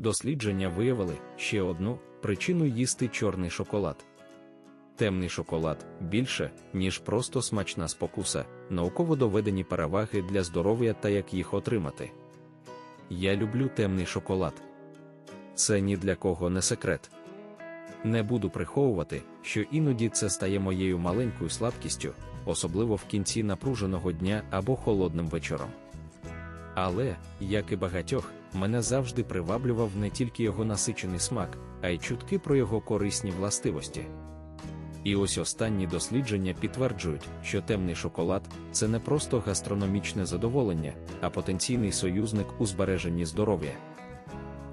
Дослідження виявили ще одну причину їсти чорний шоколад. Темний шоколад більше, ніж просто смачна спокуса, науково доведені переваги для здоров'я та як їх отримати. Я люблю темний шоколад. Це ні для кого не секрет. Не буду приховувати, що іноді це стає моєю маленькою слабкістю, особливо в кінці напруженого дня або холодним вечором. Але, як і багатьох, мене завжди приваблював не тільки його насичений смак, а й чутки про його корисні властивості. І ось останні дослідження підтверджують, що темний шоколад це не просто гастрономічне задоволення, а потенційний союзник у збереженні здоров'я.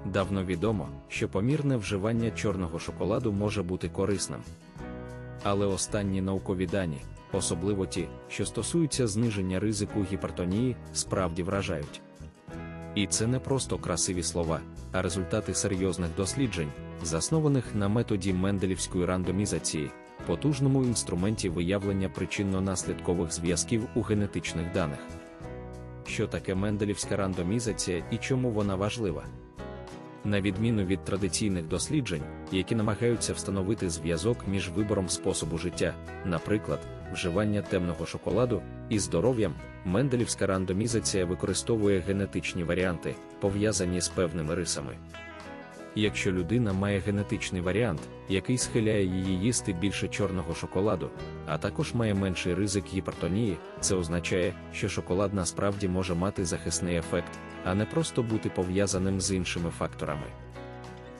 Давно відомо, що помірне вживання чорного шоколаду може бути корисним. Але останні наукові дані, особливо ті, що стосуються зниження ризику гіпертонії, справді вражають. І це не просто красиві слова, а результати серйозних досліджень, заснованих на методі менделівської рандомізації, потужному інструменті виявлення причинно-наслідкових зв'язків у генетичних даних. Що таке менделівська рандомізація і чому вона важлива? На відміну від традиційних досліджень, які намагаються встановити зв'язок між вибором способу життя, наприклад, вживання темного шоколаду, і здоров'ям, менделівська рандомізація використовує генетичні варіанти, пов'язані з певними рисами. Якщо людина має генетичний варіант, який схиляє її їсти більше чорного шоколаду, а також має менший ризик гіпертонії, це означає, що шоколад насправді може мати захисний ефект, а не просто бути пов'язаним з іншими факторами.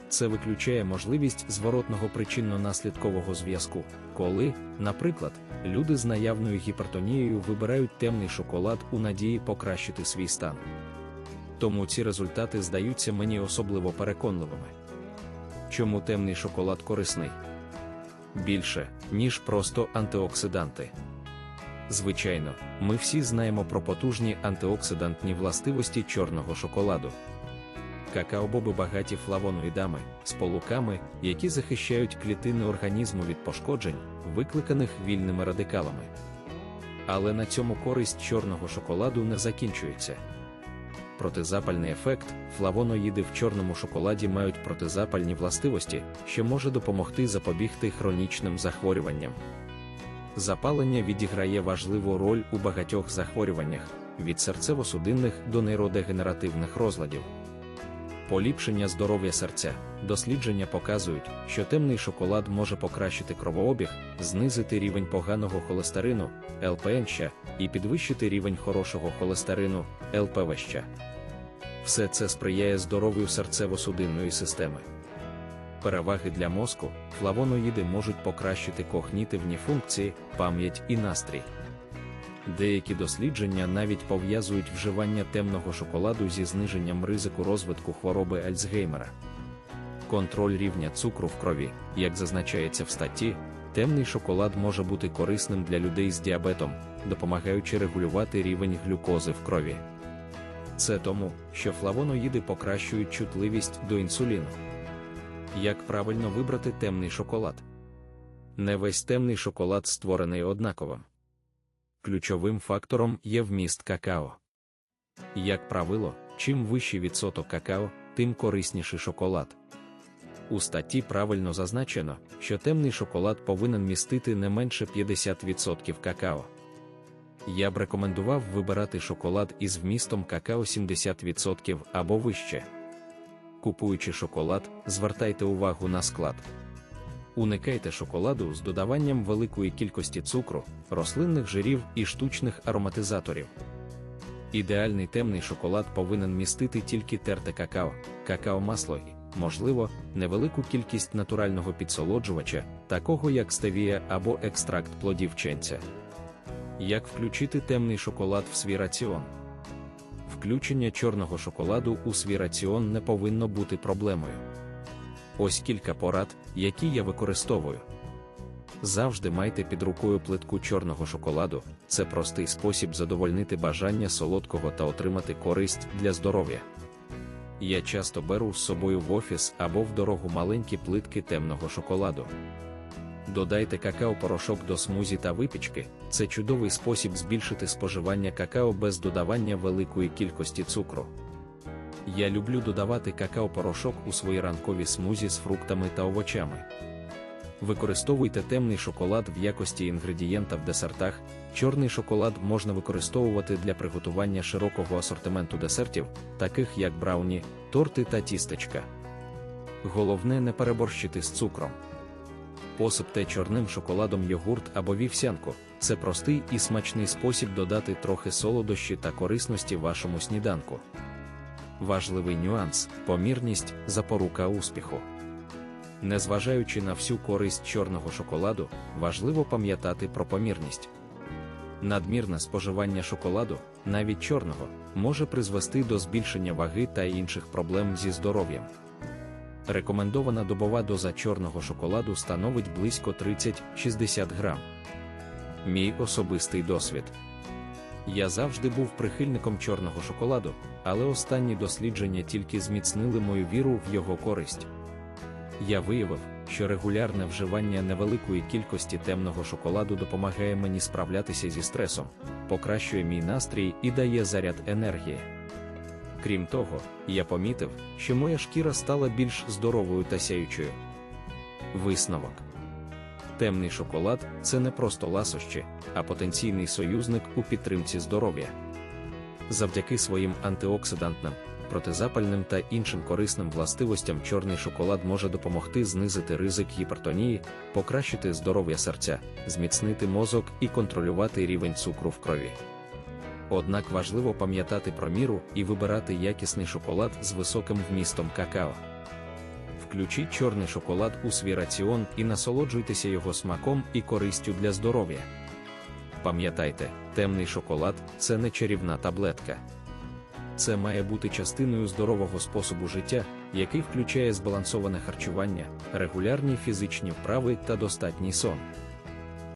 Це виключає можливість зворотного причинно-наслідкового зв'язку, коли, наприклад, люди з наявною гіпертонією вибирають темний шоколад у надії покращити свій стан. Тому ці результати здаються мені особливо переконливими. Чому темний шоколад корисний? Більше, ніж просто антиоксиданти. Звичайно, ми всі знаємо про потужні антиоксидантні властивості чорного шоколаду. Какаобоби багаті флавоноїдами, сполуками, які захищають клітини організму від пошкоджень, викликаних вільними радикалами. Але на цьому користь чорного шоколаду не закінчується. Протизапальний ефект, флавоноїди в чорному шоколаді мають протизапальні властивості, що може допомогти запобігти хронічним захворюванням. Запалення відіграє важливу роль у багатьох захворюваннях від серцево-судинних до нейродегенеративних розладів. Поліпшення здоров'я серця. Дослідження показують, що темний шоколад може покращити кровообіг, знизити рівень поганого холестерину, ЛПН і підвищити рівень хорошого холестерину, ЛПВ. Все це сприяє здоров'ю серцево-судинної системи. Переваги для мозку, флавоноїди можуть покращити когнітивні функції, пам'ять і настрій. Деякі дослідження навіть пов'язують вживання темного шоколаду зі зниженням ризику розвитку хвороби Альцгеймера. Контроль рівня цукру в крові, як зазначається в статті, темний шоколад може бути корисним для людей з діабетом, допомагаючи регулювати рівень глюкози в крові. Це тому, що флавоноїди покращують чутливість до інсуліну. Як правильно вибрати темний шоколад? Не весь темний шоколад створений однаковим. Ключовим фактором є вміст какао. Як правило, чим вищий відсоток какао, тим корисніший шоколад. У статті правильно зазначено, що темний шоколад повинен містити не менше 50% какао. Я б рекомендував вибирати шоколад із вмістом какао 70% або вище. Купуючи шоколад, звертайте увагу на склад. Уникайте шоколаду з додаванням великої кількості цукру, рослинних жирів і штучних ароматизаторів. Ідеальний темний шоколад повинен містити тільки терте какао, какао-масло і, можливо, невелику кількість натурального підсолоджувача, такого як стевія або екстракт плодів ченця. Як включити темний шоколад в свій раціон? Включення чорного шоколаду у свій раціон не повинно бути проблемою. Ось кілька порад, які я використовую. Завжди майте під рукою плитку чорного шоколаду, це простий спосіб задовольнити бажання солодкого та отримати користь для здоров'я. Я часто беру з собою в офіс або в дорогу маленькі плитки темного шоколаду. Додайте какао-порошок до смузі та випічки, це чудовий спосіб збільшити споживання какао без додавання великої кількості цукру. Я люблю додавати какао-порошок у свої ранкові смузі з фруктами та овочами. Використовуйте темний шоколад в якості інгредієнта в десертах. Чорний шоколад можна використовувати для приготування широкого асортименту десертів, таких як брауні, торти та тістечка. Головне не переборщити з цукром. Посипте чорним шоколадом йогурт або вівсянку. Це простий і смачний спосіб додати трохи солодощі та корисності вашому сніданку. Важливий нюанс помірність запорука успіху. Незважаючи на всю користь чорного шоколаду, важливо пам'ятати про помірність. Надмірне споживання шоколаду, навіть чорного, може призвести до збільшення ваги та інших проблем зі здоров'ям. Рекомендована добова доза чорного шоколаду становить близько 30-60 грам. Мій особистий досвід. Я завжди був прихильником чорного шоколаду, але останні дослідження тільки зміцнили мою віру в його користь. Я виявив, що регулярне вживання невеликої кількості темного шоколаду допомагає мені справлятися зі стресом, покращує мій настрій і дає заряд енергії. Крім того, я помітив, що моя шкіра стала більш здоровою та сяючою. Висновок. Темний шоколад це не просто ласощі, а потенційний союзник у підтримці здоров'я. Завдяки своїм антиоксидантним, протизапальним та іншим корисним властивостям чорний шоколад може допомогти знизити ризик гіпертонії, покращити здоров'я серця, зміцнити мозок і контролювати рівень цукру в крові. Однак важливо пам'ятати про міру і вибирати якісний шоколад з високим вмістом какао. Включіть чорний шоколад у свій раціон і насолоджуйтеся його смаком і користю для здоров'я. Пам'ятайте, темний шоколад це не чарівна таблетка. Це має бути частиною здорового способу життя, який включає збалансоване харчування, регулярні фізичні вправи та достатній сон.